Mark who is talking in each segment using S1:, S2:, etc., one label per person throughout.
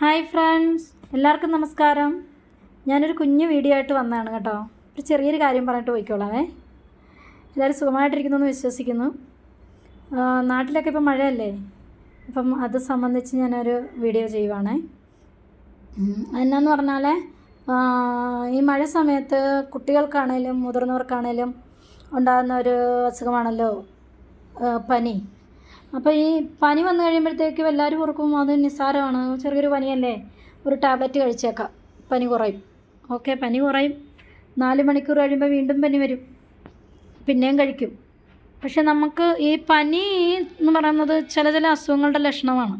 S1: Hi friends. എല്ലാവർക്കും നമസ്കാരം. ഞാനൊരു കുഞ്ഞു വീഡിയോ ആയിട്ട് വന്നതാണ് കേട്ടോ. ഒരു ചെറിയൊരു കാര്യം പറഞ്ഞിട്ട് പോയിക്കോളാമേ എല്ലാവരും സുഖമായിട്ടിരിക്കുന്നു എന്ന് വിശ്വസിക്കുന്നു. നാട്ടിലൊക്കെ ഇപ്പം മഴയല്ലേ? അപ്പം അത് സംബന്ധിച്ച് ഞാനൊരു വീഡിയോ ചെയ്യുവാണേ. എന്നാന്ന് പറഞ്ഞാൽ ഈ മഴ സമയത്ത് കുട്ടികൾക്കാണേലും മുതിർന്നവർക്കാണേലും ഉണ്ടാകുന്ന ഒരു അസുഖമാണല്ലോ പനി. അപ്പോൾ ഈ പനി വന്നു കഴിയുമ്പോഴത്തേക്കും എല്ലാവരും ഓർക്കും അത് നിസ്സാരമാണ്. ചെറിയൊരു പനിയല്ലേ? ഒരു ടാബ്ലറ്റ് കഴിച്ചേക്കാം. പനി കുറയും. ഓക്കെ പനി കുറയും. നാല് മണിക്കൂർ കഴിയുമ്പോൾ വീണ്ടും പനി വരും. പിന്നെയും കഴിക്കും. പക്ഷെ നമുക്ക് ഈ പനി എന്ന് പറയുന്നത് ചില ചില അസുഖങ്ങളുടെ ലക്ഷണമാണ്.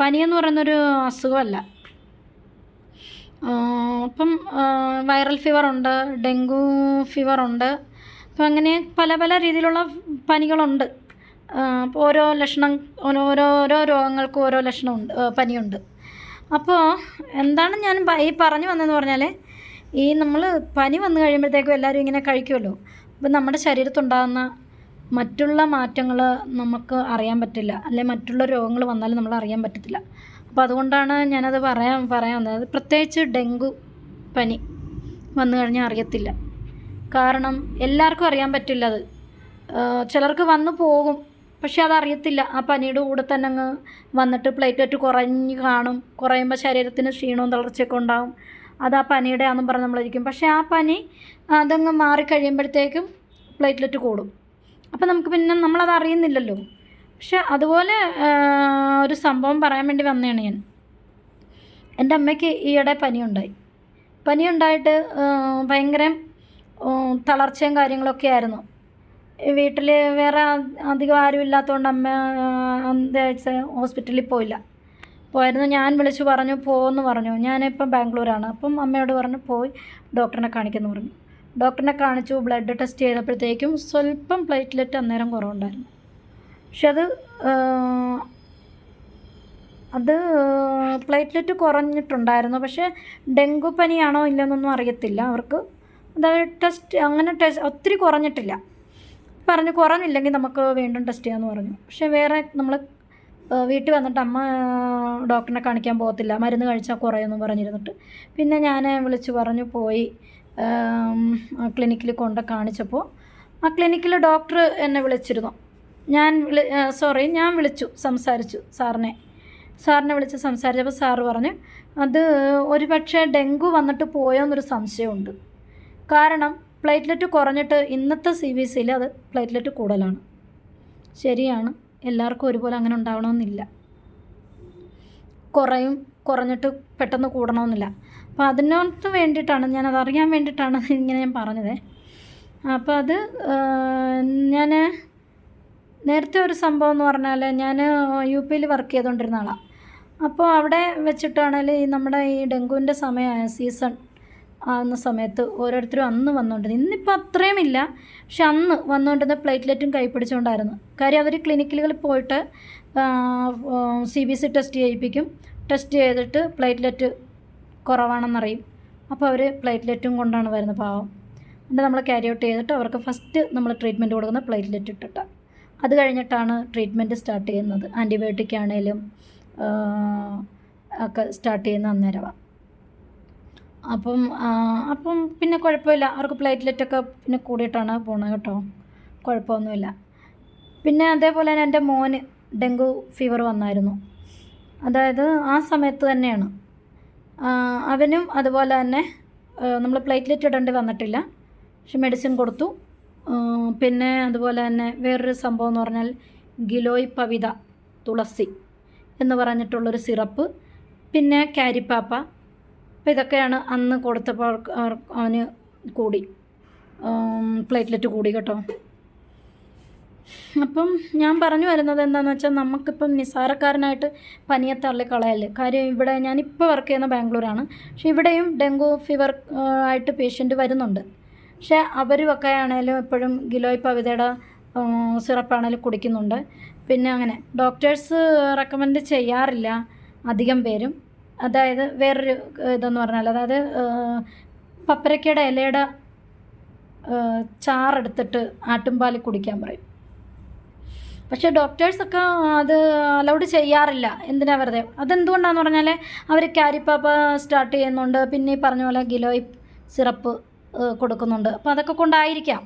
S1: പനി എന്ന് പറയുന്നൊരു അസുഖമല്ല. അപ്പം വൈറൽ ഫീവർ ഉണ്ട് ഡെങ്കു ഫീവർ ഉണ്ട് അപ്പം അങ്ങനെ പല പല രീതിയിലുള്ള പനികളുണ്ട്. അപ്പോൾ ഓരോ ലക്ഷണം ഓരോ ഓരോ രോഗങ്ങൾക്കും ഓരോ ലക്ഷണമുണ്ട് പനിയുണ്ട്. അപ്പോൾ എന്താണ് ഞാൻ ഈ പറഞ്ഞു വന്നതെന്ന് പറഞ്ഞാൽ ഈ നമ്മൾ പനി വന്നു കഴിയുമ്പോഴത്തേക്കും എല്ലാവരും ഇങ്ങനെ കഴിക്കുമല്ലോ. അപ്പം നമ്മുടെ ശരീരത്തുണ്ടാകുന്ന മറ്റുള്ള മാറ്റങ്ങൾ നമുക്ക് അറിയാൻ പറ്റില്ല. അല്ലെ മറ്റുള്ള രോഗങ്ങൾ വന്നാലും നമ്മൾ അറിയാൻ പറ്റത്തില്ല. അപ്പോൾ അതുകൊണ്ടാണ് ഞാനത് പറയാൻ പറയാൻ വന്നത്. പ്രത്യേകിച്ച് ഡെങ്കു പനി വന്നു കഴിഞ്ഞാൽ അറിയത്തില്ല. കാരണം എല്ലാവർക്കും അറിയാൻ പറ്റില്ല അത്. ചിലർക്ക് വന്നു പോകും പക്ഷെ അതറിയത്തില്ല. ആ പനിയുടെ കൂടെ തന്നെ അങ്ങ് വന്നിട്ട് പ്ലേറ്റ്ലെറ്റ് കുറഞ്ഞ് കാണും. കുറയുമ്പോൾ ശരീരത്തിന് ക്ഷീണവും തളർച്ചയൊക്കെ ഉണ്ടാകും അത് ആ പനിയുടെ ആണെന്നും പറഞ്ഞ് നമ്മളിരിക്കും പക്ഷേ ആ പനി അതങ്ങ് മാറിക്കഴിയുമ്പോഴത്തേക്കും പ്ലേറ്റ്ലെറ്റ് കൂടും. അപ്പം നമുക്ക് പിന്നെ നമ്മളത് അറിയുന്നില്ലല്ലോ. പക്ഷെ അതുപോലെ ഒരു സംഭവം പറയാൻ വേണ്ടി വന്നതാണ് ഞാൻ. എന്റെ അമ്മയ്ക്ക് ഈയിടെ പനിയുണ്ടായി. പനിയുണ്ടായിട്ട് ഭയങ്കര തളർച്ചയും കാര്യങ്ങളൊക്കെ ആയിരുന്നു. വീട്ടിൽ വേറെ അധികം ആരും ഇല്ലാത്തതുകൊണ്ട് അമ്മ എന്താഴ്ച ഹോസ്പിറ്റലിൽ പോയില്ല. പോയിരുന്നു. ഞാൻ വിളിച്ചു പറഞ്ഞു പോകുമെന്ന് പറഞ്ഞു. ഞാനിപ്പം ബാംഗ്ലൂരാണ്. അപ്പം അമ്മയോട് പറഞ്ഞു പോയി ഡോക്ടറിനെ കാണിക്കുന്നു പറഞ്ഞു. ഡോക്ടറിനെ കാണിച്ചു ബ്ലഡ് ടെസ്റ്റ് ചെയ്തപ്പോഴത്തേക്കും സ്വല്പം പ്ലേറ്റ്ലെറ്റ് അന്നേരം കുറവുണ്ടായിരുന്നു. പക്ഷെ അത് അത് പ്ലേറ്റ്ലെറ്റ് കുറഞ്ഞിട്ടുണ്ടായിരുന്നു. പക്ഷേ ഡെങ്കു പനിയാണോ ഇല്ലെന്നൊന്നും അറിയത്തില്ല. അവർക്ക് അതായത് ടെസ്റ്റ് അങ്ങനെ ടെസ്റ്റ് ഒത്തിരി കുറഞ്ഞിട്ടില്ല. പറഞ്ഞു കുറഞ്ഞില്ലെങ്കിൽ നമുക്ക് വീണ്ടും ടെസ്റ്റ് ചെയ്യാമെന്ന് പറഞ്ഞു. പക്ഷേ വേറെ നമ്മൾ വീട്ടിൽ വന്നിട്ട് അമ്മ ഡോക്ടറിനെ കാണിക്കാൻ പോകത്തില്ല. മരുന്ന് കഴിച്ചാൽ കുറയുമെന്ന് പറഞ്ഞിരുന്നിട്ട്. പിന്നെ ഞാൻ വിളിച്ച് പറഞ്ഞു പോയി ക്ലിനിക്കിൽ കൊണ്ട് കാണിച്ചപ്പോൾ ആ ക്ലിനിക്കിൽ ഡോക്ടർ എന്നെ വിളിച്ചിരുന്നു. ഞാൻ വിളി സോറി ഞാൻ വിളിച്ചു സംസാരിച്ചു സാറിനെ. സാറിനെ വിളിച്ച് സംസാരിച്ചപ്പോൾ സാറ് പറഞ്ഞു അത് ഒരു പക്ഷേ ഡെങ്കു വന്നിട്ട് പോയോ എന്നൊരു സംശയമുണ്ട്. കാരണം പ്ലേറ്റ്ലെറ്റ് കുറഞ്ഞിട്ട് ഇന്നത്തെ സി ബി സിയിൽ അത് പ്ലേറ്റ്ലെറ്റ് കൂടുതലാണ്. ശരിയാണ്. എല്ലാവർക്കും ഒരുപോലെ അങ്ങനെ ഉണ്ടാവണമെന്നില്ല. കുറയും കുറഞ്ഞിട്ട് പെട്ടെന്ന് കൂടണമെന്നില്ല. അപ്പോൾ അതിനകത്ത് വേണ്ടിയിട്ടാണ് ഞാൻ അതറിയാൻ വേണ്ടിയിട്ടാണ് ഇങ്ങനെ ഞാൻ പറഞ്ഞത്. അപ്പോൾ അത് ഞാൻ നേരത്തെ ഒരു സംഭവം എന്ന് പറഞ്ഞാൽ ഞാൻ യു പിയിൽ വർക്ക് ചെയ്തുകൊണ്ടിരുന്ന ആളാണ് അപ്പോൾ അവിടെ വെച്ചിട്ടാണെങ്കിൽ നമ്മുടെ ഈ ഡെങ്കുവിന്റെ സമയമായ സീസൺ ആകുന്ന സമയത്ത് ഓരോരുത്തരും അന്ന് വന്നുകൊണ്ടിരുന്നു ഇന്നിപ്പോൾ അത്രയും ഇല്ല. പക്ഷെ അന്ന് വന്നുകൊണ്ടിരുന്ന പ്ലേറ്റ്ലെറ്റും കൈപ്പിടിച്ചുകൊണ്ടായിരുന്നു കാര്യം അവർ ക്ലിനിക്കുകളിൽ പോയിട്ട് സി ബി സി ടെസ്റ്റ് ചെയ്യിപ്പിക്കും. ടെസ്റ്റ് ചെയ്തിട്ട് പ്ലേറ്റ്ലെറ്റ് കുറവാണെന്നറിയും. അപ്പോൾ അവർ പ്ലേറ്റ്ലെറ്റും കൊണ്ടാണ് വരുന്നത് പാവം. എന്നിട്ട് നമ്മൾ ക്യാരി ഔട്ട് ചെയ്തിട്ട് അവർക്ക് ഫസ്റ്റ് നമ്മൾ ട്രീറ്റ്മെന്റ് കൊടുക്കുന്ന പ്ലേറ്റ്ലെറ്റ് ഇട്ടിട്ട്. അത് കഴിഞ്ഞിട്ടാണ് ട്രീറ്റ്മെന്റ് സ്റ്റാർട്ട് ചെയ്യുന്നത്. ആന്റിബയോട്ടിക് ആണേലും ഒക്കെ സ്റ്റാർട്ട് ചെയ്യുന്ന അന്നേരമാണ് അപ്പം അപ്പം പിന്നെ കുഴപ്പമില്ല. അവർക്ക് പ്ലേറ്റ്ലെറ്റൊക്കെ പിന്നെ കൂടിയിട്ടാണ് പോണത് കേട്ടോ. കുഴപ്പമൊന്നുമില്ല. പിന്നെ അതേപോലെ തന്നെ എന്റെ മോന് ഡെങ്കു ഫീവർ വന്നായിരുന്നു. അതായത് ആ സമയത്ത് തന്നെയാണ്. അവനും അതുപോലെ തന്നെ നമ്മൾ പ്ലേറ്റ്ലെറ്റ് ഇടേണ്ടി വന്നിട്ടില്ല. പക്ഷെ മെഡിസിൻ കൊടുത്തു. പിന്നെ അതുപോലെ തന്നെ വേറൊരു സംഭവം എന്ന് പറഞ്ഞാൽ ഗിലോയ് പവിത തുളസി എന്ന് പറഞ്ഞിട്ടുള്ളൊരു സിറപ്പ്. പിന്നെ കാരിപ്പാപ്പ. അപ്പോൾ ഇതൊക്കെയാണ് അന്ന് കൊടുത്തപ്പോൾ അവന് കൂടി പ്ലേറ്റ്ലെറ്റ് കൂടി കേട്ടോ. അപ്പം ഞാൻ പറഞ്ഞു വരുന്നത് എന്താണെന്ന് വെച്ചാൽ നമുക്കിപ്പം നിസ്സാരക്കാരനായിട്ട് പനിയെ തള്ളിക്കളയല്ലേ കാര്യം ഇവിടെ ഞാനിപ്പോൾ വർക്ക് ചെയ്യുന്ന ബാംഗ്ലൂരാണ്. പക്ഷേ ഇവിടെയും ഡെങ്കു ഫീവർ ആയിട്ട് പേഷ്യന്റ് വരുന്നുണ്ട്. പക്ഷേ അവരുമൊക്കെ ആണെങ്കിലും എപ്പോഴും ഗിലോയ് പവിതയുടെ സിറപ്പാണെങ്കിലും കുടിക്കുന്നുണ്ട്. പിന്നെ അങ്ങനെ ഡോക്ടേഴ്സ് റെക്കമെൻഡ് ചെയ്യാറില്ല അധികം പേരും. അതായത് വേറൊരു ഇതെന്ന് പറഞ്ഞാൽ അതായത് പപ്പരക്കയുടെ ഇലയുടെ ചാറെടുത്തിട്ട് ആട്ടുംപാലിൽ കുടിക്കാൻ പറയും. പക്ഷേ ഡോക്ടേഴ്സൊക്കെ അത് അലൗഡ് ചെയ്യാറില്ല. എന്തിനാ വെറുതെ? അതെന്തുകൊണ്ടാന്ന് പറഞ്ഞാൽ അവർ ക്യാരിപ്പാപ്പ സ്റ്റാർട്ട് ചെയ്യുന്നുണ്ട്. പിന്നെ ഈ പറഞ്ഞ പോലെ ഗിലോയ് സിറപ്പ് കൊടുക്കുന്നുണ്ട്. അപ്പോൾ അതൊക്കെ കൊണ്ടായിരിക്കാം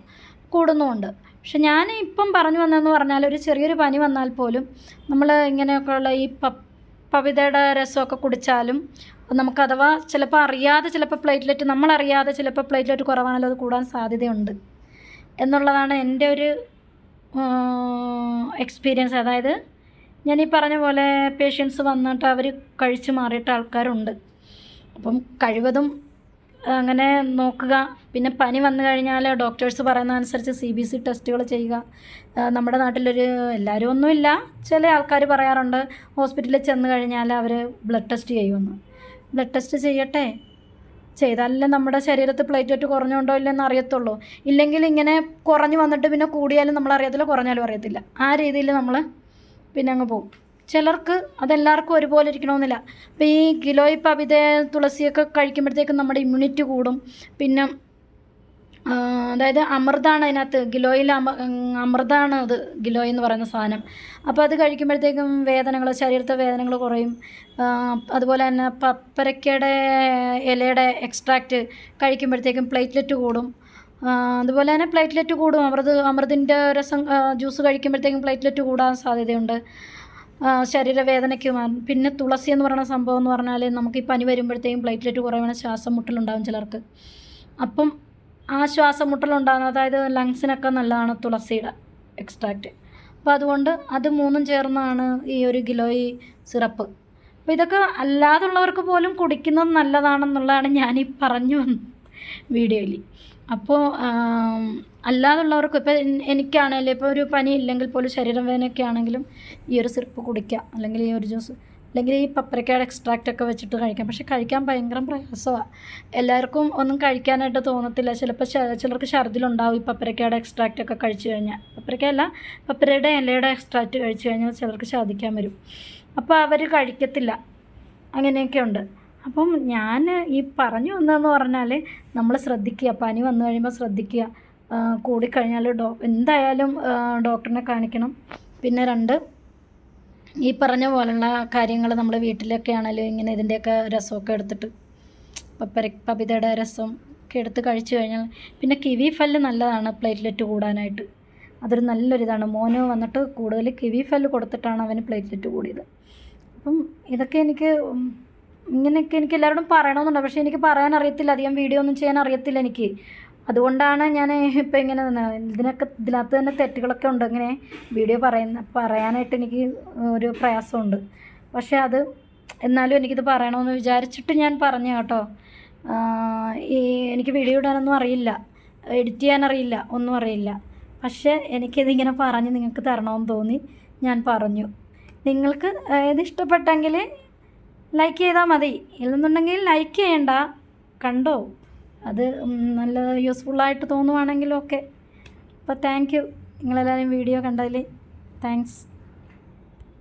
S1: കൂടുന്നുമുണ്ട്. പക്ഷെ ഞാൻ ഇപ്പം പറഞ്ഞു വന്നതെന്ന് പറഞ്ഞാൽ ഒരു ചെറിയൊരു പനി വന്നാൽ പോലും നമ്മൾ ഇങ്ങനെയൊക്കെയുള്ള ഈ പ പവിതയുടെ രസമൊക്കെ കുടിച്ചാലും നമുക്ക് അഥവാ ചിലപ്പോൾ അറിയാതെ ചിലപ്പോൾ പ്ലേറ്റ്ലെറ്റ് നമ്മളറിയാതെ ചിലപ്പോൾ പ്ലേറ്റ്ലെറ്റ് കുറവാണല്ലോ അത് കൂടാൻ സാധ്യതയുണ്ട്. എന്നുള്ളതാണ് എന്റെ ഒരു എക്സ്പീരിയൻസ് അതായത് ഞാൻ ഈ പറഞ്ഞ പോലെ പേഷ്യൻസ് വന്നിട്ട് അവർ കഴിച്ച് മാറിയിട്ട് ആൾക്കാരുണ്ട്. അപ്പം കഴിവതും അങ്ങനെ നോക്കുക. പിന്നെ പനി വന്നു കഴിഞ്ഞാൽ ഡോക്ടേഴ്സ് പറയുന്ന അനുസരിച്ച് സി ബി സി ടെസ്റ്റുകൾ ചെയ്യുക. നമ്മുടെ നാട്ടിലൊരു എല്ലാവരും ഒന്നുമില്ല. ചില ആൾക്കാർ പറയാറുണ്ട് ഹോസ്പിറ്റലിൽ ചെന്ന് കഴിഞ്ഞാൽ അവർ ബ്ലഡ് ടെസ്റ്റ് ചെയ്യുമെന്ന്. ബ്ലഡ് ടെസ്റ്റ് ചെയ്യട്ടെ. ചെയ്താലല്ലേ നമ്മുടെ ശരീരത്തിൽ പ്ലേറ്റ്ലെറ്റ് കുറഞ്ഞുണ്ടോ ഇല്ലെന്ന് അറിയത്തുള്ളൂ. ഇല്ലെങ്കിൽ ഇങ്ങനെ കുറഞ്ഞു വന്നിട്ട് പിന്നെ കൂടിയാലും നമ്മൾ അറിയത്തില്ല കുറഞ്ഞാലും അറിയത്തില്ല. ആ രീതിയിൽ നമ്മൾ പിന്നെ അങ്ങ് പോകും. ചിലർക്ക് അതെല്ലാവർക്കും ഒരുപോലെ ഇരിക്കണമെന്നില്ല. അപ്പോൾ ഈ ഗിലോയ് പവിത തുളസിയൊക്കെ കഴിക്കുമ്പോഴത്തേക്കും നമ്മുടെ ഇമ്മ്യൂണിറ്റി കൂടും. പിന്നെ അതായത് അമൃതാണ് അതിനകത്ത് ഗിലോയിൽ അമ അമൃതാണ് അത് ഗിലോയ് എന്ന് പറയുന്ന സാധനം. അപ്പോൾ അത് കഴിക്കുമ്പോഴത്തേക്കും വേദനകൾ ശരീരത്തെ വേദനകൾ കുറയും. അതുപോലെ തന്നെ പപ്പരക്കയുടെ ഇലയുടെ എക്സ്ട്രാക്റ്റ് കഴിക്കുമ്പോഴത്തേക്കും പ്ലേറ്റ്ലെറ്റ് കൂടും. അതുപോലെ തന്നെ പ്ലേറ്റ്ലെറ്റ് കൂടും. അമൃത് അമൃതിന്റെ രസം ജ്യൂസ് കഴിക്കുമ്പോഴത്തേക്കും പ്ലേറ്റ്ലെറ്റ് കൂടാൻ സാധ്യതയുണ്ട്. ശരീരവേദനയ്ക്ക് പിന്നെ തുളസി എന്ന് പറയുന്ന സംഭവം എന്ന് പറഞ്ഞാൽ നമുക്ക് ഈ പനി വരുമ്പോഴത്തേക്കും പ്ലേറ്റ്ലെറ്റ് കുറവാണ് ശ്വാസം മുട്ടലുണ്ടാകും ചിലർക്ക്. അപ്പം ആ ശ്വാസം മുട്ടലുണ്ടാകുന്ന അതായത് ലങ്സിനൊക്കെ നല്ലതാണ് തുളസിയുടെ എക്സ്ട്രാക്റ്റ് അപ്പോൾ അതുകൊണ്ട് അത് മൂന്നും ചേർന്നാണ് ഈ ഒരു ഗിലോയി സിറപ്പ്. അപ്പോൾ ഇതൊക്കെ അല്ലാതുള്ളവർക്ക് പോലും കുടിക്കുന്നത് നല്ലതാണെന്നുള്ളതാണ് ഞാനീ പറഞ്ഞു വന്ന വീഡിയോയിൽ അപ്പോൾ അല്ലാതുള്ളവർക്ക് ഇപ്പോൾ എനിക്കാണെങ്കിലും ഇപ്പോൾ ഒരു പനി ഇല്ലെങ്കിൽ പോലും ശരീരം വേദനയൊക്കെ ആണെങ്കിലും ഈ ഒരു സിറപ്പ് കുടിക്കുക അല്ലെങ്കിൽ ഈ ഒരു ജ്യൂസ് അല്ലെങ്കിൽ ഈ പപ്പരക്കയുടെ എക്സ്ട്രാക്റ്റ് ഒക്കെ വെച്ചിട്ട് കഴിക്കാം. പക്ഷെ കഴിക്കാൻ ഭയങ്കര പ്രയാസമാണ് എല്ലാവർക്കും ഒന്നും കഴിക്കാനായിട്ട് തോന്നത്തില്ല. ചിലപ്പോൾ ചിലർക്ക് ഛർദിലുണ്ടാവും ഈ പപ്പരക്കയുടെ എക്സ്ട്രാക്റ്റ് ഒക്കെ കഴിച്ചു കഴിഞ്ഞാൽ. പപ്പരക്കയല്ല പപ്പരയുടെ ഇലയുടെ എക്സ്ട്രാക്റ്റ് കഴിച്ചു കഴിഞ്ഞാൽ ചിലർക്ക് ഛർദിക്കാൻ വരും. അപ്പോൾ അവർ കഴിക്കത്തില്ല. അങ്ങനെയൊക്കെ ഉണ്ട്. അപ്പം ഞാൻ ഈ പറഞ്ഞു വന്നതെന്ന് പറഞ്ഞാൽ നമ്മൾ ശ്രദ്ധിക്കുക. പനി വന്നു കഴിയുമ്പോൾ ശ്രദ്ധിക്കുക. കൂടിക്കഴിഞ്ഞാൽ ഡോ എന്തായാലും ഡോക്ടറിനെ കാണിക്കണം. പിന്നെ രണ്ട് ഈ പറഞ്ഞ പോലുള്ള കാര്യങ്ങൾ നമ്മൾ വീട്ടിലൊക്കെ ആണെങ്കിലും ഇങ്ങനെ ഇതിന്റെയൊക്കെ രസമൊക്കെ എടുത്തിട്ട് പപ്പര പപിതയുടെ രസം ഒക്കെ എടുത്ത് കഴിച്ചു കഴിഞ്ഞാൽ പിന്നെ കിവി ഫല്ല് നല്ലതാണ് പ്ലേറ്റ്ലെറ്റ് കൂടാനായിട്ട്. അതൊരു നല്ലൊരിതാണ്. മോന് വന്നിട്ട് കൂടുതൽ കിവി ഫല്ല് കൊടുത്തിട്ടാണ് അവന് പ്ലേറ്റ്ലെറ്റ് കൂടിയത്. അപ്പം ഇതൊക്കെ എനിക്ക് ഇങ്ങനെയൊക്കെ എനിക്ക് എല്ലാവരോടും പറയണമെന്നുണ്ട് പക്ഷേ എനിക്ക് പറയാൻ അറിയത്തില്ല അധികം വീഡിയോ ഒന്നും ചെയ്യാൻ അറിയത്തില്ല എനിക്ക്. അതുകൊണ്ടാണ് ഞാൻ ഇപ്പം ഇങ്ങനെ. ഇതിനൊക്കെ ഇതിനകത്ത് തന്നെ തെറ്റുകളൊക്കെ ഉണ്ട്. ഇങ്ങനെ വീഡിയോ പറയുന്ന പറയാനായിട്ട് എനിക്ക് ഒരു പ്രയാസമുണ്ട്. പക്ഷേ അത് എന്നാലും എനിക്കിത് പറയണമെന്ന് വിചാരിച്ചിട്ട് ഞാൻ പറഞ്ഞു കേട്ടോ. ഈ എനിക്ക് വീഡിയോ ഇടാനൊന്നും അറിയില്ല. എഡിറ്റ് ചെയ്യാൻ അറിയില്ല. ഒന്നും അറിയില്ല. പക്ഷേ എനിക്കിതിങ്ങനെ പറഞ്ഞ് നിങ്ങൾക്ക് തരണമെന്ന് തോന്നി ഞാൻ പറഞ്ഞു. നിങ്ങൾക്ക് ഇത് ഇഷ്ടപ്പെട്ടെങ്കിൽ ലൈക്ക് ചെയ്താൽ മതി. ഇല്ലെന്നുണ്ടെങ്കിൽ ലൈക്ക് ചെയ്യണ്ട. കണ്ടോ? അത് നല്ല യൂസ്ഫുള്ളായിട്ട് തോന്നുവാണെങ്കിലും ഒക്കെ അപ്പോൾ താങ്ക് യു നിങ്ങളെല്ലാവരും വീഡിയോ കണ്ടതിൽ താങ്ക്സ്